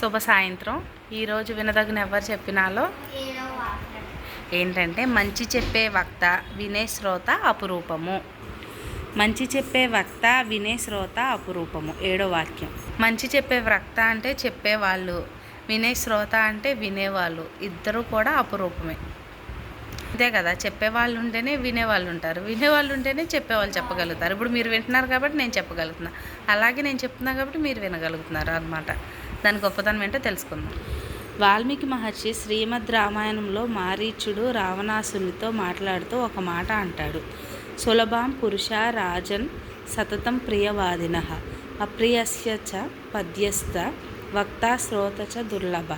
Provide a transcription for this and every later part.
శుభ సాయంత్రం. ఈరోజు వినదగిన ఎవరు చెప్పినాలో? ఏంటంటే మంచి చెప్పే వక్త వినే శ్రోత అపురూపము. మంచి చెప్పే వక్త వినే శ్రోత అపురూపము. ఏడో వాక్యం. మంచి చెప్పే వక్త అంటే చెప్పేవాళ్ళు వినే శ్రోత అంటే వినేవాళ్ళు. ఇద్దరు కూడా అపురూపమే. అంతే కదా చెప్పేవాళ్ళు ఉంటేనే వినేవాళ్ళు ఉంటారు. వినేవాళ్ళు ఉంటేనే చెప్పేవాళ్ళు చెప్పగలుగుతారు. ఇప్పుడు మీరు వింటున్నారు కాబట్టి నేను చెప్పగలుగుతున్నా. అలాగే నేను చెప్తున్నా కాబట్టి మీరు వినగలుగుతున్నారు అనమాట దాని గొప్పతనం ఏంటో తెలుసుకుందాం. వాల్మీకి మహర్షి శ్రీమద్ రామాయణంలో మారీచుడు రావణాసునితో మాట్లాడుతూ ఒక మాట అంటాడు. సులభాం పురుష రాజన్ సతతం ప్రియవాదిన అప్రియస్య చ పద్యస్థ వక్త శ్రోత చ దుర్లభ.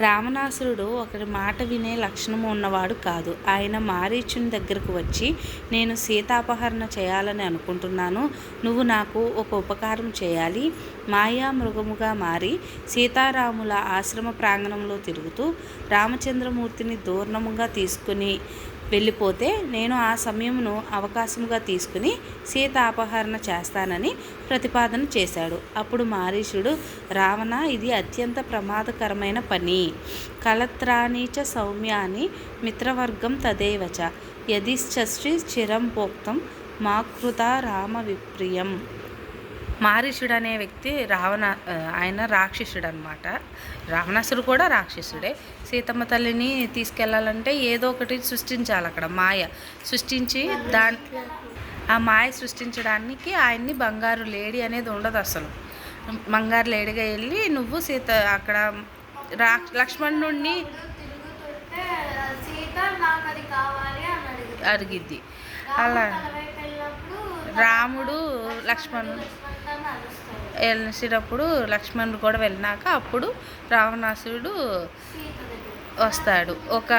రావణాసురుడు ఒకరి మాట వినే లక్షణము ఉన్నవాడు కాదు. ఆయన మారీచుని దగ్గరకు వచ్చి నేను సీతాపహరణ చేయాలని అనుకుంటున్నాను. నువ్వు నాకు ఒక ఉపకారం చేయాలి. మాయా మృగముగా మారి సీతారాముల ఆశ్రమ ప్రాంగణంలో తిరుగుతూ రామచంద్రమూర్తిని దూర్ణముగా తీసుకుని వెళ్ళిపోతే నేను ఆ సమయమును అవకాశముగా తీసుకుని సీత అపహరణ చేస్తానని ప్రతిపాదన చేశాడు. అప్పుడు మారీషుడు రావణ ఇది అత్యంత ప్రమాదకరమైన పని. కలత్రాణీచ సౌమ్యాని మిత్రవర్గం తదేవచ యదిశ్చశ్రీ చిరం పోక్తం మాకృత రామ విప్రియం మారీషుడు అనే వ్యక్తి రావణ ఆయన రాక్షసుడు అనమాట రావణాసుడు కూడా రాక్షసుడే. సీతమ్మ తల్లిని తీసుకెళ్ళాలంటే ఏదో ఒకటి సృష్టించాలి అక్కడ మాయ. సృష్టించి దాని ఆ మాయ సృష్టించడానికి ఆయన్ని బంగారు లేడీ అనేది ఉండదు అసలు. బంగారు లేడీగా వెళ్ళి నువ్వు సీత అక్కడ రా లక్ష్మణుడిని అడిగిద్ది అలా. రాముడు లక్ష్మణుడు వెళ్ళేటప్పుడు లక్ష్మణుడు కూడా వెళ్ళినాక అప్పుడు రావణాసురుడు వస్తాడు. ఒక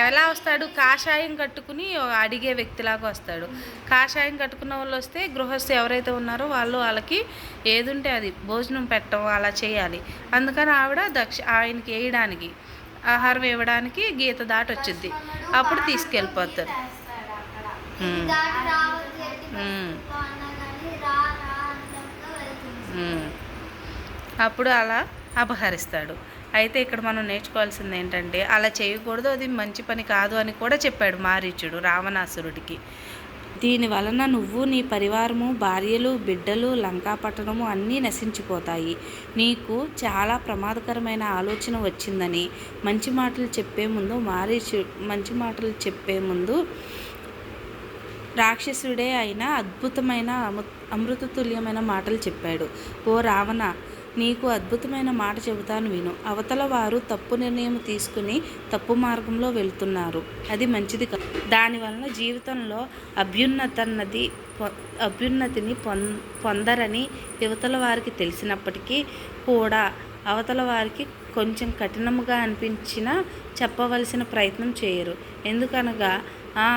ఎలా వస్తాడు? కాషాయం కట్టుకుని అడిగే వ్యక్తిలాగా వస్తాడు. కాషాయం కట్టుకున్న వాళ్ళు వస్తే గృహస్థు ఎవరైతే ఉన్నారో వాళ్ళు వాళ్ళకి ఏదుంటే అది భోజనం పెట్టడం అలా చేయాలి. అందుకని ఆవిడ దక్ష ఆయనకి వేయడానికి ఆహారం ఇవ్వడానికి గీత దాటి వచ్చింది అప్పుడు తీసుకెళ్ళిపోతారు చేస్తాడు అక్కడ ఉమ్. దాటి రావద్దు ఎట్టి ఉమ్. పరిస్థితుల్లో అన్నా కానీ రా రా అన్నట్టు వెళ్తుంది ఉమ్. అప్పుడు అలా అపహరిస్తాడు. అయితే ఇక్కడ మనం నేర్చుకోవాల్సింది ఏంటంటే అలా చేయకూడదు అది మంచి పని కాదు అని కూడా చెప్పాడు మారీచుడు రావణాసురుడికి. దీని వలన నువ్వు నీ పరివారము భార్యలు బిడ్డలు లంకాపట్టణము అన్నీ నశించిపోతాయి. నీకు చాలా ప్రమాదకరమైన ఆలోచన వచ్చిందని మంచి మాటలు చెప్పే ముందు మారీచు మంచి మాటలు చెప్పే ముందు రాక్షసుడే అయిన అద్భుతమైన అము అమృతతుల్యమైన మాటలు చెప్పాడు. ఓ రావణ నీకు అద్భుతమైన మాట చెబుతాను విను. అవతల వారు తప్పు నిర్ణయం తీసుకుని తప్పు మార్గంలో వెళ్తున్నారు. అది మంచిది కాదు. దానివలన జీవితంలో అభ్యున్నతన్నది పొ- అభ్యున్నతిని పొం పొందరని యువతల వారికి తెలిసినప్పటికీ కూడా అవతల వారికి కొంచెం కఠినముగా అనిపించినా చెప్పవలసిన ప్రయత్నం చేయరు. ఎందుకనగా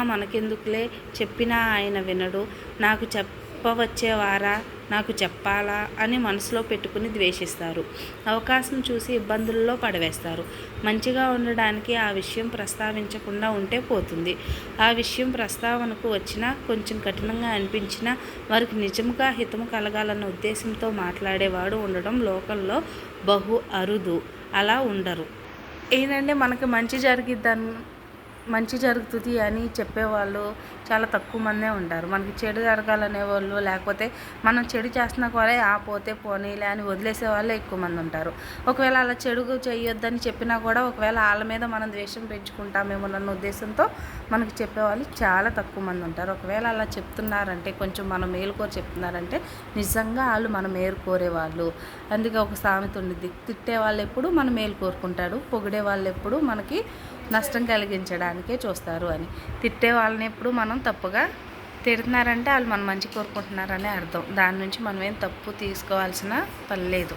మనకెందుకులే? చెప్పినా ఆయన వినడు. నాకు చెప్పవచ్చేవారా? నాకు చెప్పాలా? అని మనసులో పెట్టుకుని ద్వేషిస్తారు. అవకాశం చూసి ఇబ్బందుల్లో పడవేస్తారు. మంచిగా ఉండడానికి ఆ విషయం ప్రస్తావించకుండా ఉంటే పోతుంది. ఆ విషయం ప్రస్తావనకు వచ్చినా కొంచెం కఠినంగా అనిపించినా వారికి నిజంగా హితము కలగాలన్న ఉద్దేశంతో మాట్లాడేవాడు ఉండడం లోకంలో బహు అరుదు. అలా ఉండరు. ఏంటంటే మనకి మంచి జరిగిద్దని మంచి జరుగుతుంది అని చెప్పేవాళ్ళు చాలా తక్కువ మందే ఉంటారు. మనకి చెడు జరగాలనే వాళ్ళు లేకపోతే మనం చెడు చేస్తున్నా కూడా ఆ పోతే పోనీలే అని వదిలేసే వాళ్ళే ఎక్కువ మంది ఉంటారు. ఒకవేళ అలా చెడు చేయొద్దని చెప్పినా కూడా ఒకవేళ వాళ్ళ మీద మనం ద్వేషం పెంచుకుంటామేమో అన్న ఉద్దేశంతో మనకి చెప్పేవాళ్ళు చాలా తక్కువ మంది ఉంటారు. ఒకవేళ అలా చెప్తున్నారంటే కొంచెం మనం మేలుకోరు చెప్తున్నారంటే నిజంగా వాళ్ళు మనం మేలు కోరేవాళ్ళు అందుకే ఒక సామెత ఉండిద్ది తిట్టే వాళ్ళు ఎప్పుడు మనం మేలు కోరుకుంటాడు పొగిడే వాళ్ళు ఎప్పుడు మనకి నష్టం కలిగించడానికే చూస్తారు అని. తిట్టే వాళ్ళని ఎప్పుడు మనం తప్పుగా తిడుతున్నారంటే వాళ్ళు మనం మంచి కోరుకుంటున్నారనే అర్థం. దాని నుంచి మనం ఏం తప్పు తీసుకోవాల్సిన పని లేదు.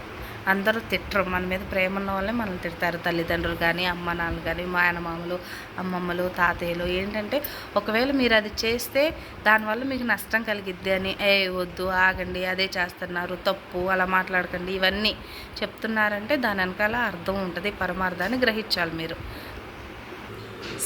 అందరూ తిట్టరు. మన మీద ప్రేమ ఉన్న వాళ్ళే మనల్ని తిడతారు. తల్లిదండ్రులు కానీ అమ్మ నాన్నలు కానీ మాయనమామలు అమ్మమ్మలు తాతయ్యలు. ఏంటంటే ఒకవేళ మీరు అది చేస్తే దానివల్ల మీకు నష్టం కలిగిద్ది అని ఏ వద్దు ఆగండి అదే చేస్తున్నారు తప్పు అలా మాట్లాడకండి ఇవన్నీ చెప్తున్నారంటే దాని వెనకాల అర్థం ఉంటుంది. పరమార్థాన్ని గ్రహించాలి మీరు.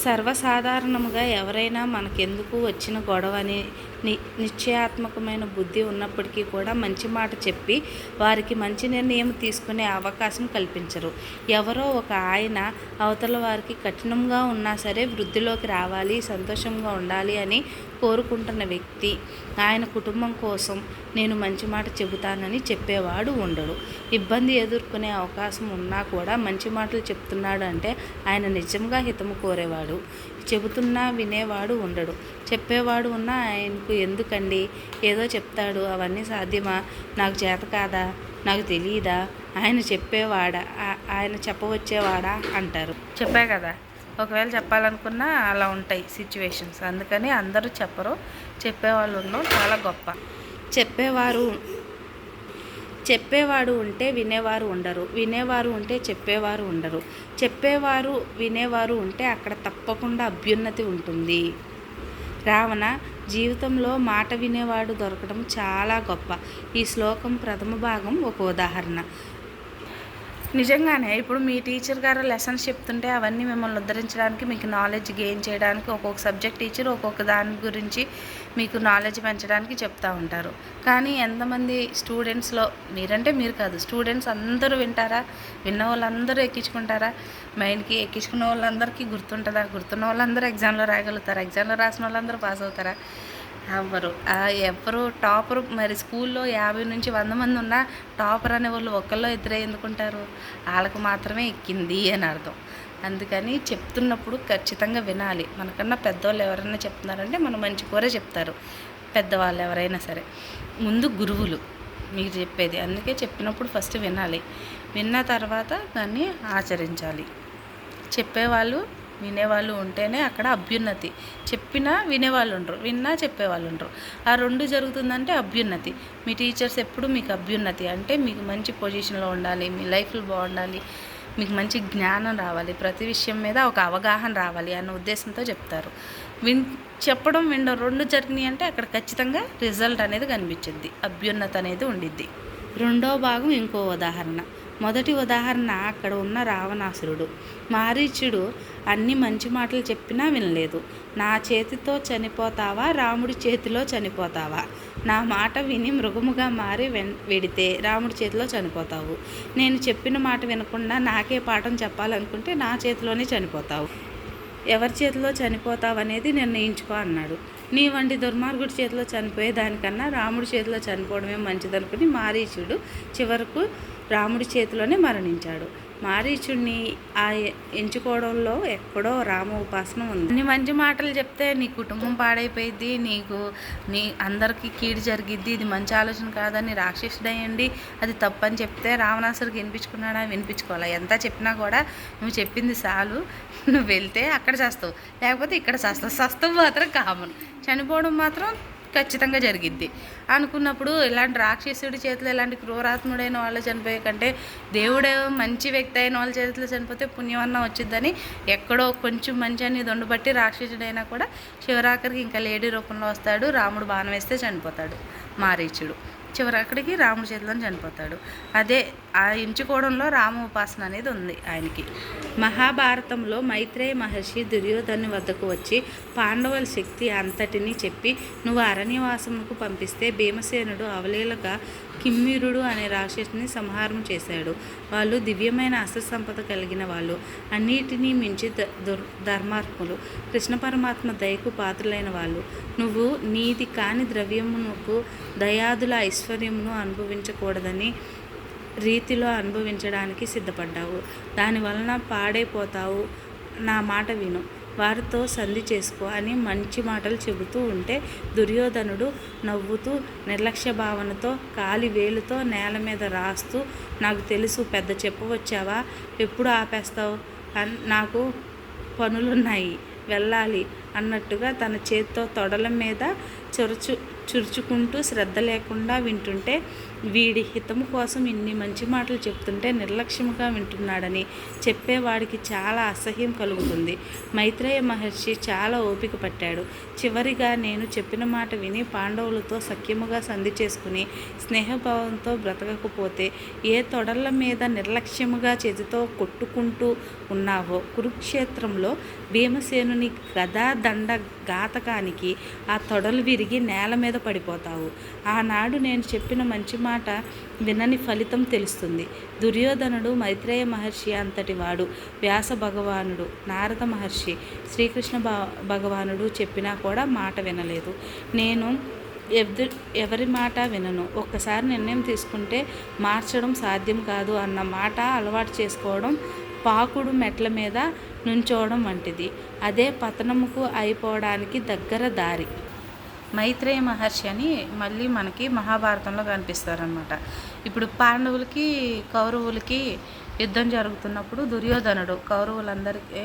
సర్వసాధారణముగా ఎవరైనా మనకెందుకు వచ్చిన గొడవ అని ని నిశ్చయాత్మకమైన బుద్ధి ఉన్నప్పటికీ కూడా మంచి మాట చెప్పి వారికి మంచి నిర్ణయం తీసుకునే అవకాశం కల్పించరు. ఎవరో ఒక ఆయన అవతల వారికి కఠినంగా ఉన్నా సరే వృద్ధిలోకి రావాలి సంతోషంగా ఉండాలి అని కోరుకుంటున్న వ్యక్తి ఆయన కుటుంబం కోసం నేను మంచి మాట చెబుతానని చెప్పేవాడు ఉండడు. ఇబ్బంది ఎదుర్కొనే అవకాశం ఉన్నా కూడా మంచి మాటలు చెప్తున్నాడు అంటే ఆయన నిజంగా హితము కోరేవాడు. చెబుతున్నా వినేవాడు ఉండడు. చెప్పేవాడు ఉన్నా ఆయనకు ఎందుకండి? ఏదో చెప్తాడు. అవన్నీ సాధ్యమా? నాకు చేత కాదా? నాకు తెలియదా ఆయన చెప్పేవాడా? ఆయన చెప్పవచ్చేవాడా? అంటారు. చెప్పా కదా? ఒకవేళ చెప్పాలనుకున్నా అలా ఉంటాయి సిచ్యువేషన్స్. అందుకని అందరూ చెప్పరు. చెప్పేవాళ్ళు ఉండడం చాలా గొప్ప. చెప్పేవారు చెప్పేవాడు ఉంటే వినేవారు ఉండరు వినేవారు ఉంటే చెప్పేవారు ఉండరు. చెప్పేవారు వినేవారు ఉంటే అక్కడ తప్పకుండా అభ్యున్నతి ఉంటుంది. రావణ జీవితంలో మాట వినేవాడు దొరకడం చాలా గొప్ప. ఈ శ్లోకం ప్రథమ భాగం ఒక ఉదాహరణ. నిజంగానే ఇప్పుడు మీ టీచర్ గారు లెసన్స్ చెప్తుంటే అవన్నీ మిమ్మల్ని ఉద్ధరించడానికి మీకు నాలెడ్జ్ గెయిన్ చేయడానికి ఒక్కొక్క సబ్జెక్ట్ టీచర్ ఒక్కొక్క దాని గురించి మీకు నాలెడ్జ్ పెంచడానికి చెప్తూ ఉంటారు. కానీ ఎంతమంది స్టూడెంట్స్లో మీరంటే మీరు కాదు స్టూడెంట్స్ అందరూ వింటారా? విన్న వాళ్ళందరూ ఎక్కించుకుంటారా? మైండ్కి ఎక్కించుకున్న వాళ్ళందరికీ గుర్తుంటుందా? గుర్తున్న వాళ్ళందరూ ఎగ్జామ్లో రాయగలుగుతారా? ఎగ్జామ్లో రాసిన వాళ్ళందరూ పాస్ అవుతారా? అవ్వరు ఎవరు టాపర్ మరి స్కూల్లో యాభై నుంచి వంద మంది ఉన్నా టాపర్ అనే వాళ్ళు ఒక్కళ్ళో ఇద్దరే ఎందుకుంటారు? వాళ్ళకు మాత్రమే ఎక్కింది అని అర్థం. అందుకని చెప్తున్నప్పుడు ఖచ్చితంగా వినాలి. మనకన్నా పెద్దవాళ్ళు ఎవరైనా చెప్తున్నారంటే మనం మంచి కూర చెప్తారు. పెద్దవాళ్ళు ఎవరైనా సరే. ముందు గురువులు మీరు చెప్పేది. అందుకే చెప్పినప్పుడు ఫస్ట్ వినాలి. విన్న తర్వాత దాన్ని ఆచరించాలి. చెప్పేవాళ్ళు వినేవాళ్ళు ఉంటేనే అక్కడ అభ్యున్నతి. చెప్పినా వినేవాళ్ళు ఉండరు. విన్నా చెప్పేవాళ్ళు ఉండరు. ఆ రెండు జరుగుతుందంటే అభ్యున్నతి. మీ టీచర్స్ ఎప్పుడు మీకు అభ్యున్నతి? అంటే మీకు మంచి పొజిషన్లో ఉండాలి. మీ లైఫ్లో బాగుండాలి. మీకు మంచి జ్ఞానం రావాలి. ప్రతి విషయం మీద ఒక అవగాహన రావాలి అన్న ఉద్దేశంతో చెప్తారు. విన్ చెప్పడం వినడం రెండు జరిగినాయి అంటే అక్కడ ఖచ్చితంగా రిజల్ట్ అనేది కనిపించింది అభ్యున్నత అనేది ఉండిద్ది. రెండో భాగం ఇంకో ఉదాహరణ. మొదటి ఉదాహరణ అక్కడ ఉన్న రావణాసురుడు. మారీచుడు అన్ని మంచి మాటలు చెప్పినా వినలేదు. నా చేతితో చనిపోతావా? రాముడి చేతిలో చనిపోతావా? నా మాట విని మృగముగా మారి వెన్ వెడితే రాముడి చేతిలో చనిపోతావు. నేను చెప్పిన మాట వినకుండా నాకే పాఠం చెప్పాలనుకుంటే నా చేతిలోనే చనిపోతావు. ఎవరి చేతిలో చనిపోతావు అనేది నిర్ణయించుకో అన్నాడు. నీ వంటి దుర్మార్గుడి చేతిలో చనిపోయే దానికన్నా రాముడి చేతిలో చనిపోవడమే మంచిదనుకుని మారీచుడు చివరకు రాముడి చేతిలోనే మరణించాడు. మారీచుడిని ఆ ఎంచుకోవడంలో ఎక్కడో రామ ఉపాసన ఉంది. అన్ని మంచి మాటలు చెప్తే నీ కుటుంబం పాడైపోయింది నీకు నీ అందరికీ కీడు జరిగిద్ది ఇది మంచి ఆలోచన కాదని రాక్షసుడయ్యండి. అది తప్పని చెప్తే రావణాసుడికి వినిపించుకున్నాడా? వినిపించుకోవాలా? ఎంత చెప్పినా కూడా నువ్వు చెప్పింది చాలు. నువ్వు వెళ్తే అక్కడ చేస్తావు లేకపోతే ఇక్కడ చేస్తావు సస్తావు మాత్రం కామన్. చనిపోవడం మాత్రం ఖచ్చితంగా జరిగిద్ది. అనుకున్నప్పుడు ఇలాంటి రాక్షసుడి చేతిలో ఇలాంటి క్రూరాత్ముడైన వాళ్ళు చనిపోయే కంటే దేవుడే మంచి వ్యక్తి అయిన వాళ్ళ చేతిలో చనిపోతే పుణ్యమన్నా వచ్చిద్దని ఎక్కడో కొంచెం మంచి అని ఉండబట్టి రాక్షసుడైనా కూడా శివరాఖరికి ఇంకా లేడీ రూపంలో వస్తాడు. రాముడు బాణం వేస్తే చనిపోతాడు. మారీచుడు. చివరాఖరికి రాముడి చేతిలో చనిపోతాడు. అదే ఆ ఎంచుకోవడంలో రామ ఉపాసన అనేది ఉంది ఆయనకి. మహాభారతంలో మైత్రేయ మహర్షి దుర్యోధను వద్దకు వచ్చి పాండవుల శక్తి అంతటిని చెప్పి నువ్వు అరణ్యవాసముకు పంపిస్తే భీమసేనుడు అవలీలగా కిమ్మిరుడు అనే రాక్షసుని సంహారం చేశాడు. వాళ్ళు దివ్యమైన అస్త్ర సంపద కలిగిన వాళ్ళు. అన్నిటినీ మించి ద- దుర్ ధర్మాత్ములు. కృష్ణ పరమాత్మ దయకు పాత్రులైన వాళ్ళు. నువ్వు నీది కాని ద్రవ్యమునకు దయాదుల ఐశ్వర్యమును అనుభవించకూడదని రీతిలో అనుభవించడానికి సిద్ధపడ్డావు. దాని వలన పాడైపోతావు. నా మాట విను. వారితో సంధి చేసుకో అని మంచి మాటలు చెబుతూ ఉంటే దుర్యోధనుడు నవ్వుతూ నిర్లక్ష్య భావనతో కాలి వేలుతో నేల మీద రాస్తూ నాకు తెలుసు పెద్ద చెప్పవచ్చావా ఎప్పుడు ఆపేస్తావు? అన్- నాకు పనులున్నాయి వెళ్ళాలి అన్నట్టుగా తన చేత్తో తొడల మీద చొరుచు చురుచుకుంటూ శ్రద్ధ లేకుండా వింటుంటే వీడి హితము కోసం ఇన్ని మంచి మాటలు చెప్తుంటే నిర్లక్ష్యంగా వింటున్నాడని చెప్పేవాడికి చాలా అసహ్యం కలుగుతుంది. మైత్రేయ మహర్షి చాలా ఓపిక పట్టాడు. చివరిగా నేను చెప్పిన మాట విని పాండవులతో సఖ్యముగా సంధి చేసుకుని స్నేహభావంతో బ్రతకకపోతే ఏ తొడల మీద నిర్లక్ష్యముగా చేతితో కొట్టుకుంటూ ఉన్నావో? కురుక్షేత్రంలో భీమసేనుని గదా దండ ఘాతకానికి ఆ తొడలు విరిగి నేల మీద పడిపోతావు. ఆనాడు నేను చెప్పిన మంచి మాట మాట వినని ఫలితం తెలుస్తుంది. దుర్యోధనుడు మైత్రేయ మహర్షి అంతటి వాడు. వ్యాస భగవానుడు నారద మహర్షి శ్రీకృష్ణ భ- భగవానుడు చెప్పినా కూడా మాట వినలేదు. నేను ఎవరి ఎవరి మాట వినను. ఒక్కసారి నిర్ణయం తీసుకుంటే మార్చడం సాధ్యం కాదు అన్న మాట అలవాటు చేసుకోవడం పాకుడు మెట్ల మీద నుంచోవడం వంటిది. అదే పతనముకు అయిపోవడానికి దగ్గర దారి. మైత్రేయ మహర్షి అని మళ్ళీ మనకి మహాభారతంలో కనిపిస్తారనమాట ఇప్పుడు పాండవులకి కౌరవులకి యుద్ధం జరుగుతున్నప్పుడు దుర్యోధనుడు కౌరవులందరికీ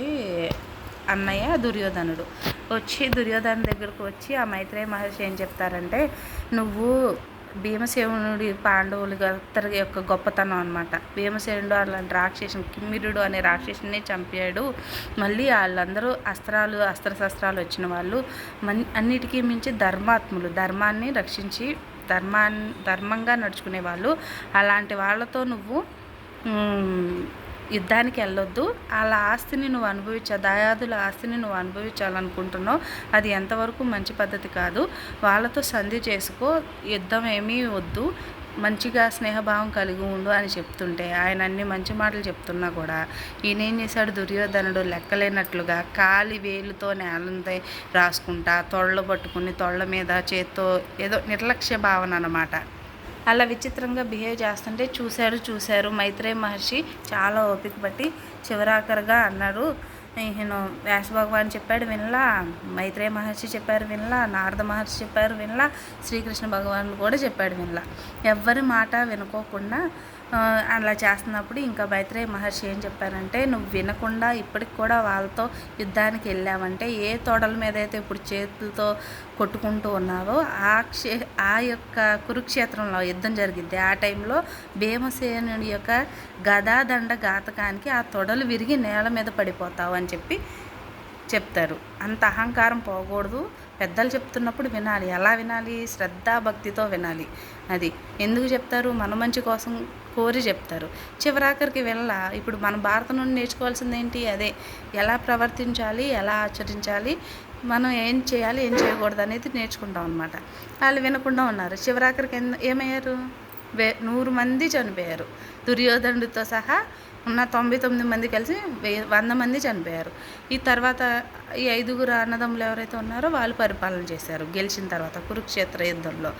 అన్నయ్య దుర్యోధనుడు. వచ్చి దుర్యోధన దగ్గరకు వచ్చి ఆ మైత్రేయ మహర్షి ఏం చెప్తారంటే నువ్వు భీమసేనుడి పాండవులు ఇద్దరి యొక్క గొప్పతనం అనమాట భీమసేనుడు అలాంటి రాక్షసుని కిమ్మిరుడు అనే రాక్షసుని చంపాడు. మళ్ళీ వాళ్ళందరూ అస్త్రాలు అస్త్రశస్త్రాలు వచ్చిన వాళ్ళు. మన్ అన్నిటికీ మించి ధర్మాత్ములు. ధర్మాన్ని రక్షించి ధర్మాన్ని ధర్మంగా నడుచుకునే వాళ్ళు అలాంటి వాళ్ళతో నువ్వు యుద్ధానికి వెళ్ళొద్దు. వాళ్ళ ఆస్తిని నువ్వు అనుభవించ దాయాదుల ఆస్తిని నువ్వు అనుభవించాలనుకుంటున్నావు. అది ఎంతవరకు మంచి పద్ధతి కాదు. వాళ్ళతో సంధి చేసుకో. యుద్ధం ఏమీ వద్దు. మంచిగా స్నేహభావం కలిగి ఉండు అని చెప్తుంటే ఆయన అన్ని మంచి మాటలు చెప్తున్నా కూడా ఈయన ఏం చేశాడు? దుర్యోధనుడు లెక్కలేనట్లుగా కాలి వేలుతో నేలంతో రాసుకుంటా తొళ్ళ పట్టుకుని తొళ్ళ మీద చేత్తో ఏదో నిర్లక్ష్య భావన అనమాట అలా విచిత్రంగా బిహేవ్ చేస్తుంటే చూశారు చూశారు. మైత్రేయ మహర్షి చాలా ఓపిక పట్టి చివరాఖరుగా అన్నారు నేను వ్యాస భగవాన్ చెప్పాడు వినలా మైత్రేయ మహర్షి చెప్పారు వినలా నారద మహర్షి చెప్పారు వినలా శ్రీకృష్ణ భగవాన్ కూడా చెప్పాడు వినలా. ఎవ్వరి మాట వినుకోకుండా అలా చేస్తున్నప్పుడు ఇంకా మైత్రేయ మహర్షి ఏం చెప్పారంటే నువ్వు వినకుండా ఇప్పటికి కూడా వాళ్ళతో యుద్ధానికి వెళ్ళావంటే ఏ తోడల మీద అయితే ఇప్పుడు చేతులతో కొట్టుకుంటూ ఉన్నావో ఆ క్షే ఆ యొక్క కురుక్షేత్రంలో యుద్ధం జరిగింది ఆ టైంలో భీమసేనుడి యొక్క గదాదండ ఘాతకానికి ఆ తొడలు విరిగి నేల మీద పడిపోతావు అని చెప్పి చెప్తారు. అంత అహంకారం పోకూడదు. పెద్దలు చెప్తున్నప్పుడు వినాలి. ఎలా వినాలి? శ్రద్ధా భక్తితో వినాలి. అది ఎందుకు చెప్తారు? మన మంచి కోసం కోరి చెప్తారు. చివరాఖరికి వెళ్ళ ఇప్పుడు మన భారత నుండి నేర్చుకోవాల్సింది ఏంటి అదే ఎలా ప్రవర్తించాలి? ఎలా ఆచరించాలి? మనం ఏం చేయాలి? ఏం చేయకూడదు అనేది నేర్చుకుంటాం అనమాట వాళ్ళు వినకుండా ఉన్నారు. చివరాఖరికి ఏమయ్యారు? వే నూరు మంది చనిపోయారు. దుర్యోధనుడితో సహా ఉన్న తొంభై తొమ్మిది మంది కలిసి వెయ్యి వంద మంది చనిపోయారు. ఈ తర్వాత ఈ ఐదుగురు అన్నదమ్ములు ఎవరైతే ఉన్నారో వాళ్ళు పరిపాలన చేశారు. గెలిచిన తర్వాత కురుక్షేత్ర యుద్ధంలో.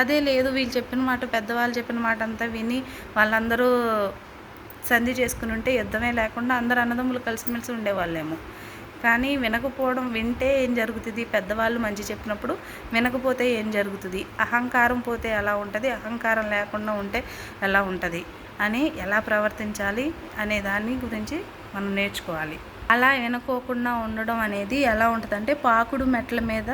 అదే లేదు వీళ్ళు చెప్పిన మాట పెద్దవాళ్ళు చెప్పిన మాట అంతా విని వాళ్ళందరూ సంధి చేసుకుని ఉంటే యుద్ధమే లేకుండా అందరు అన్నదమ్ములు కలిసిమెలిసి ఉండేవాళ్ళేమో. కానీ వినకపోవడం వింటే ఏం జరుగుతుంది? పెద్దవాళ్ళు మంచి చెప్పినప్పుడు వినకపోతే ఏం జరుగుతుంది? అహంకారం పోతే ఎలా ఉంటుంది? అహంకారం లేకుండా ఉంటే ఎలా ఉంటుంది? అని ఎలా ప్రవర్తించాలి అనే దాని గురించి మనం నేర్చుకోవాలి. అలా వినుకోకుండా ఉండడం అనేది ఎలా ఉంటుందంటే పాకుడు మెట్ల మీద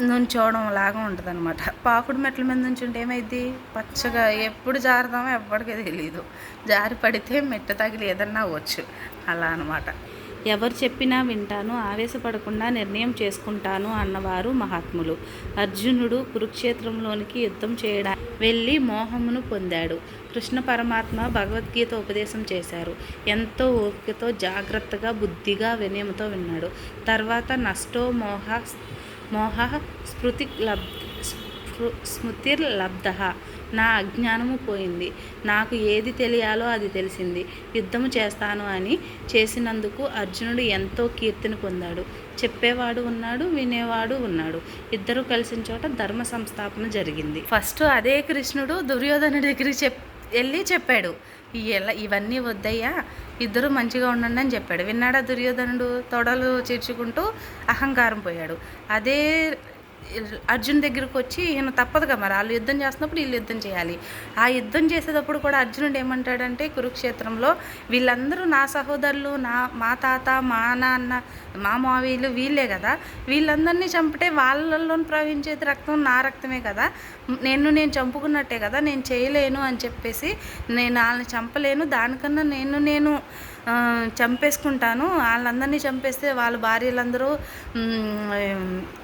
నుంచోవడం లాగా ఉంటుంది అనమాట పాకుడు మెట్ల మీద నుంచుంటే ఏమైంది పచ్చగా ఎప్పుడు జారుదామో ఎప్పటికీ తెలియదు జారి పడితే మెట్ట తగిలి ఏదన్నా అవ్వచ్చు. అలా అనమాట ఎవరు చెప్పినా వింటాను ఆవేశపడకుండా నిర్ణయం చేసుకుంటాను అన్నవారు మహాత్ములు. అర్జునుడు కురుక్షేత్రంలోనికి యుద్ధం చేయడా వెళ్ళి మోహమును పొందాడు. కృష్ణ పరమాత్మ భగవద్గీత ఉపదేశం చేశారు. ఎంతో ఓపికతో జాగ్రత్తగా బుద్ధిగా వినయంతో విన్నాడు. తర్వాత నష్టో మోహ మోహ స్మృతి లబ్ స్మృతిర్లబ్ధ నా అజ్ఞానము పోయింది. నాకు ఏది తెలియాలో అది తెలిసింది. యుద్ధము చేస్తాను అని చేసినందుకు అర్జునుడు ఎంతో కీర్తిని పొందాడు. చెప్పేవాడు ఉన్నాడు వినేవాడు ఉన్నాడు. ఇద్దరు కలిసిన చోట ధర్మ సంస్థాపన జరిగింది. ఫస్ట్ అదే కృష్ణుడు దుర్యోధనుడి దగ్గరికి చెప్ వెళ్ళి చెప్పాడు. ఎలా ఇవన్నీ వద్దయ్యా. ఇద్దరు మంచిగా ఉండండి అని చెప్పాడు. విన్నాడా దుర్యోధనుడు తొడలు చీర్చుకుంటూ అహంకారం పోయాడు. అదే అర్జున్ దగ్గరకు వచ్చి ఈయన తప్పదుగా మరి వాళ్ళు యుద్ధం చేస్తున్నప్పుడు వీళ్ళు యుద్ధం చేయాలి. ఆ యుద్ధం చేసేటప్పుడు కూడా అర్జునుడు ఏమంటాడంటే కురుక్షేత్రంలో వీళ్ళందరూ నా సహోదరులు నా మా తాత మా నాన్న మా మావీలు వీళ్ళే కదా. వీళ్ళందరినీ చంపితే వాళ్ళల్లో ప్రవహించేది రక్తం నా రక్తమే కదా. నేను నేను చంపుకున్నట్టే కదా నేను చేయలేను అని చెప్పేసి నేను వాళ్ళని చంపలేను. దానికన్నా నేను నేను చంపేసుకుంటాను. వాళ్ళందరినీ చంపేస్తే వాళ్ళ భార్యలందరూ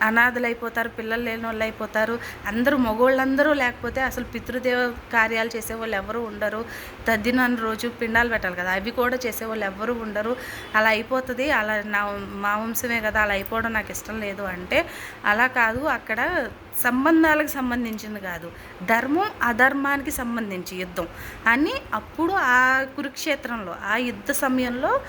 అనాథలు అయిపోతారు పిల్లలు లేని వాళ్ళు అయిపోతారు అందరూ మగవాళ్ళందరూ లేకపోతే అసలు పితృదేవ కార్యాలు చేసేవాళ్ళు ఎవరు ఉండరు. తద్దినాన్ని రోజు పిండాలు పెట్టాలి కదా. అవి కూడా చేసేవాళ్ళు ఎవరు ఉండరు. అలా అయిపోతుంది. అలా నా మా వంశమే కదా. అలా అయిపోవడం నాకు ఇష్టం లేదు అంటే అలా కాదు. అక్కడ సంబంధాలకు సంబంధించింది కాదు. ధర్మం అధర్మానికి సంబంధించి యుద్ధం. అని అప్పుడు ఆ కురుక్షేత్రంలో ఆ యుద్ధ సమయంలో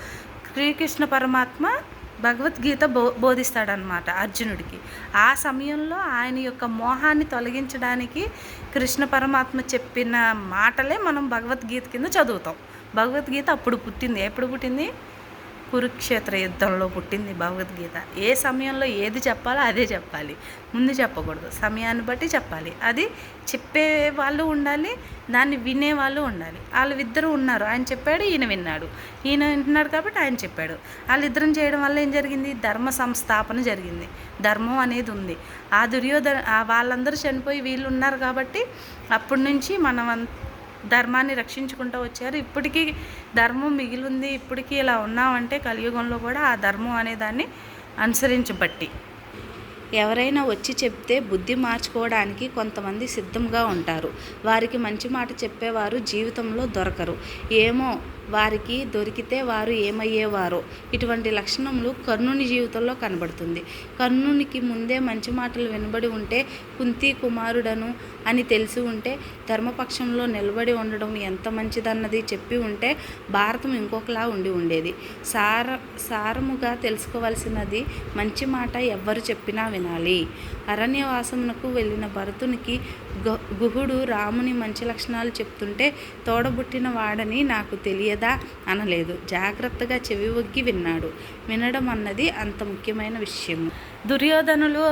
శ్రీకృష్ణ పరమాత్మ భగవద్గీత బో బోధిస్తాడనమాట అర్జునుడికి. ఆ సమయంలో ఆయన యొక్క మోహాన్ని తొలగించడానికి కృష్ణ పరమాత్మ చెప్పిన మాటలే మనం భగవద్గీత కింద చదువుతాం. భగవద్గీత అప్పుడు పుట్టింది. ఎప్పుడు పుట్టింది? కురుక్షేత్ర యుద్ధంలో పుట్టింది భగవద్గీత. ఏ సమయంలో ఏది చెప్పాలో అదే చెప్పాలి. ముందు చెప్పకూడదు. సమయాన్ని బట్టి చెప్పాలి. అది చెప్పే వాళ్ళు ఉండాలి దాన్ని వినే వాళ్ళు ఉండాలి. వాళ్ళు ఇద్దరు ఉన్నారు. ఆయన చెప్పాడు ఈయన విన్నాడు. ఈయన వింటున్నాడు కాబట్టి ఆయన చెప్పాడు. వాళ్ళిద్దరం చేయడం వల్ల ఏం జరిగింది? ధర్మ సంస్థాపన జరిగింది. ధర్మం అనేది ఉంది. ఆ దుర్యోధన వాళ్ళందరూ చనిపోయి వీళ్ళు ఉన్నారు కాబట్టి అప్పటి నుంచి మనం ధర్మాన్ని రక్షించుకుంటూ వచ్చారు. ఇప్పటికీ ధర్మం మిగిలింది. ఇప్పటికీ ఇలా ఉన్నామంటే కలియుగంలో కూడా ఆ ధర్మం అనే దాన్ని అనుసరించబట్టి. ఎవరైనా వచ్చి చెప్తే బుద్ధి మార్చుకోవడానికి కొంతమంది సిద్ధంగా ఉంటారు. వారికి మంచి మాట చెప్పేవారు జీవితంలో దొరకరు. ఏమో వారికి దొరికితే వారు ఏమయ్యేవారో. ఇటువంటి లక్షణములు కర్ణుని జీవితంలో కనబడుతుంది. కర్ణునికి ముందే మంచి మాటలు వినబడి ఉంటే కుంతి కుమారుడను అని తెలిసి ఉంటే ధర్మపక్షంలో నిలబడి ఉండడం ఎంత మంచిదన్నది చెప్పి ఉంటే భారతం ఇంకొకలా ఉండి ఉండేది. సార సారముగా తెలుసుకోవలసినది మంచి మాట ఎవ్వరు చెప్పినా వినాలి. అరణ్యవాసమునకు వెళ్ళిన భరతునికి గు- గుహుడు రాముని మంచి లక్షణాలు చెప్తుంటే తోడబుట్టిన వాడని నాకు తెలియదా అనలేదు. జాగ్రత్తగా చెవి ఒగ్గి విన్నాడు. వినడం అన్నది అంత ముఖ్యమైన విషయము. దుర్యోధనులు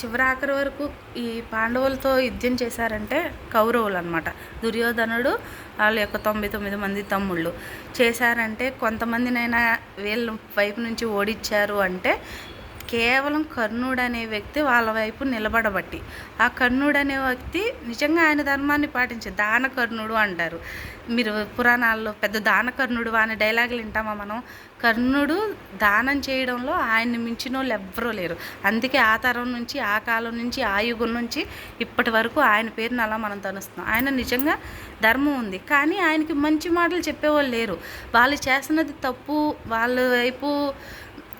చివరాఖరి వరకు ఈ పాండవులతో యుద్ధం చేశారంటే కౌరవులు అనమాట దుర్యోధనుడు వాళ్ళ యొక్క తొంభై తొమ్మిది మంది తమ్ముళ్ళు. చేశారంటే కొంతమందినైనా వీళ్ళ వైపు నుంచి ఓడించారు అంటే కేవలం కర్ణుడు అనే వ్యక్తి వాళ్ళ వైపు నిలబడబట్టి. ఆ కర్ణుడు అనే వ్యక్తి నిజంగా ఆయన ధర్మాన్ని పాటించే దాన కర్ణుడు అంటారు. మీరు పురాణాల్లో పెద్ద దాన కర్ణుడు అనే డైలాగులు వింటామా మనం? కర్ణుడు దానం చేయడంలో ఆయన్ని మించిన వాళ్ళు ఎవ్వరూ లేరు. అందుకే ఆ తరం నుంచి ఆ కాలం నుంచి ఆ యుగం నుంచి ఇప్పటి వరకు ఆయన పేరుని అలా మనం తనుస్తున్నాం. ఆయన నిజంగా ధర్మం ఉంది. కానీ ఆయనకి మంచి మాటలు చెప్పేవాళ్ళు లేరు. వాళ్ళు చేసినది తప్పు వాళ్ళ వైపు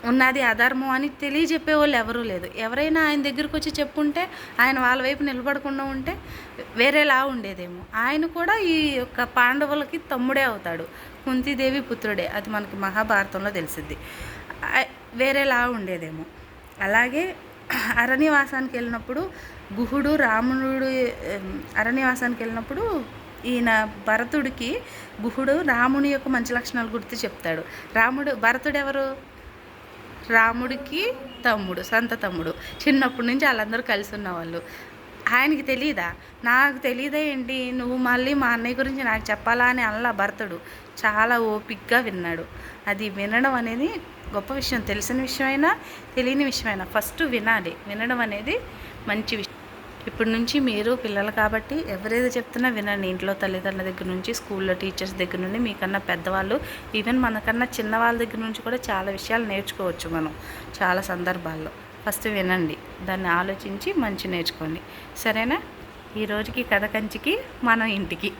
ఉన్నది అధర్మం అని తెలియజెప్పే వాళ్ళు ఎవరూ లేదు. ఎవరైనా ఆయన దగ్గరికి వచ్చి చెప్పుంటే ఆయన వాళ్ళ వైపు నిలబడకుండా ఉంటే వేరేలా ఉండేదేమో. ఆయన కూడా ఈ యొక్క పాండవులకి తమ్ముడే అవుతాడు. కుంతీదేవి పుత్రుడే. అది మనకి మహాభారతంలో తెలిసిద్ది. వేరేలా ఉండేదేమో. అలాగే అరణ్యవాసానికి వెళ్ళినప్పుడు గుహుడు రాముడు అరణ్యవాసానికి వెళ్ళినప్పుడు ఈయన భరతుడికి గుహుడు రాముని యొక్క మంచి లక్షణాలు గుర్తు చెప్తాడు. రాముడు భరతుడు ఎవరు రాముడికి తమ్ముడు సొంత తమ్ముడు. చిన్నప్పటి నుంచి వాళ్ళందరూ కలిసి ఉన్నవాళ్ళు. ఆయనకి తెలియదా నాకు తెలియదా ఏంటి? నువ్వు మళ్ళీ మా అన్నయ్య గురించి నాకు చెప్పాలా అని అలా భర్తడు. చాలా ఓపిక్గా విన్నాడు. అది వినడం అనేది గొప్ప విషయం. తెలిసిన విషయమైనా తెలియని విషయమైనా ఫస్ట్ వినాలి. వినడం అనేది మంచి విషయం. ఇప్పటి నుంచి మీరు పిల్లలు కాబట్టి ఎవరేది చెప్తున్నా వినండి. ఇంట్లో తల్లిదండ్రుల దగ్గర నుంచి స్కూల్లో టీచర్స్ దగ్గర నుండి మీకన్నా పెద్దవాళ్ళు ఈవెన్ మనకన్నా చిన్న వాళ్ళ దగ్గర నుంచి కూడా చాలా విషయాలు నేర్చుకోవచ్చు మనం చాలా సందర్భాల్లో. ఫస్ట్ వినండి దాన్ని ఆలోచించి మంచి నేర్చుకోండి. సరేనా? ఈ రోజుకి కథ కంచికి మనం ఇంటికి.